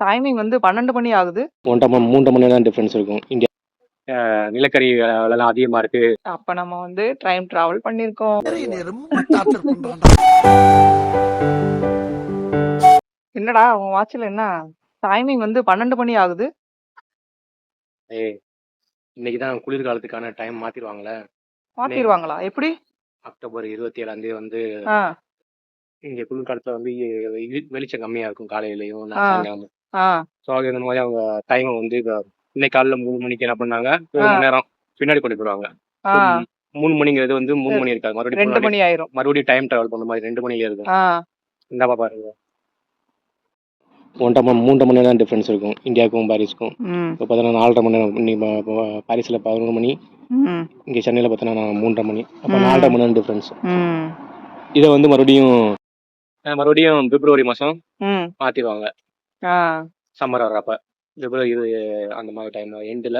Timing வந்து 12 மணி ஆகுது. 1 1/2 மணி 3 மணி நேரம் டிஃபரன்ஸ் இருக்கும். இந்தியா நிலக்கரி விலைலாம் அதிகமா இருக்கு. அப்ப நம்ம வந்து டைம் டிராவல் பண்றான்டா. என்னடா உன் வாட்ச்ல என்ன டைமிங் வந்து 12 மணி ஆகுது. ஏய் இன்னைக்கு தான் குளிர்காலத்துக்கான டைம் மாத்திருவாங்கல்ல. நே மாத்திருவாங்களா? எப்படி? அக்டோபர் 27ஆம் தேதி வந்து. இங்க குளிர்காலத்துல வந்து வெளிச்சம் கம்மியா இருக்கும் காலையிலயும், ஆ. ஸோ அது இந்த மாரி அவங்க டைம வந்து இன்னைக்கு காலைல 3 மணிக்கு என்ன பண்ணாங்க, 1 ஆ. மணி நேரம் பின்னாடி கொண்டு போயிடுவாங்க. ஆ. 3 மணிங்கிறது வந்து 3 மணி இருக்காது. மறுபடியும் 2 முன்னாடி மணி ஆயிரும். மறுபடியும் டைம் டிராவல் பண்ண மாரி 2 மணில இருக்கும். ஆ. இந்தாப்பா பாருங்க. 1 1/2 மணி 3 மணி நேரம் டிஃபரன்ஸ் இருக்கும். இந்தியாவுக்கும் பாரிஸ்க்கும். ம். இப்போ பார்த்தீங்கன்னா 4 1/2 மணி நேரம். இன்னைக்கு ப ப பாரிஸ்ல 11 மணி. ம். இங்க சென்னையில 3 1/2 மணி. அப்ப 4 ம். 1/2 மணி நேரம் டிஃபரன்ஸ். ம். இத வந்து மறுபடியும் அ மறுபடியும் பிப்ரவரி மாசம் ம். மாத்திருவாங்க. ஆ. சம்மர் வர்றப்ப. பிப்ரவரி இது அந்த மாரி டைம்ல எண்டுல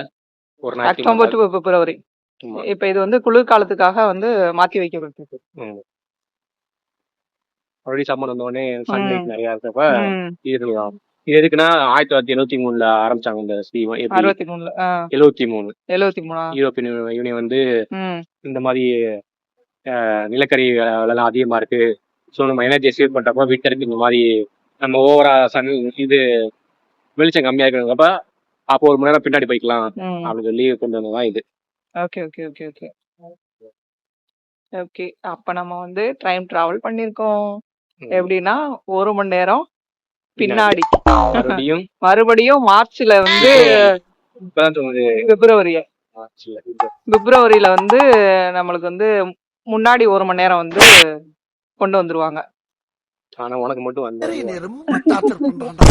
ஒரு ஞாயிற்றுக்கிழமை அக்டோபர் டு பிப்ரவரி. ஆமா. இப்ப இது வந்து குளிர்காலத்துக்காக வந்து மாத்தி வைக்கப்பட்டது. ம். மறுபடியும் சம்மர் வந்தோனே ம். சன்லைட் நெறையா இருக்கப்ப ம். இது இது எதுக்குன்னா 1973ல ஆரம்பிச்சாங்க இந்த ஸ்கீம். எப்படி 63ல. ஆ. 73 73ஆ? யூரோப்பியன் யூனியன் வந்து ம். இந்த மாரி அ நிலக்கரி விலைலாம் அதிகமா இருக்கு. ஸோ நம்ம எனர்ஜிய சேவ் பண்றப்ப வின்டருக்கு இந்த மாரி நம்ம ஓவரா சன் இது வெளிச்சம் கம்மியா இருக்கிறப்ப, அப்போ 1 மணி நேரம் பின்னாடி போய்க்கலாம். அப்படின்னு சொல்லி கொண்டு வந்தது தான் இது. Okay, okay, okay, okay. Okay. அப்ப நம்ம வந்து டைம் டிராவல் பண்ணியிருக்கோம். ம். எப்படின்னா 1 மணி நேரம் பின்னாடி. மறுபடியும் மறுபடியும் மார்ச்ல வந்து பிப்ரவரி. பிப்ரவரியில வந்து நம்மளுக்கு வந்து முன்னாடி 1 மணி நேரம் வந்து கொண்டு வந்துருவாங்க. ஆனா உனக்கு மட்டும் வந்தது ரொம்ப டார்ச்சர் பண்றான்டா.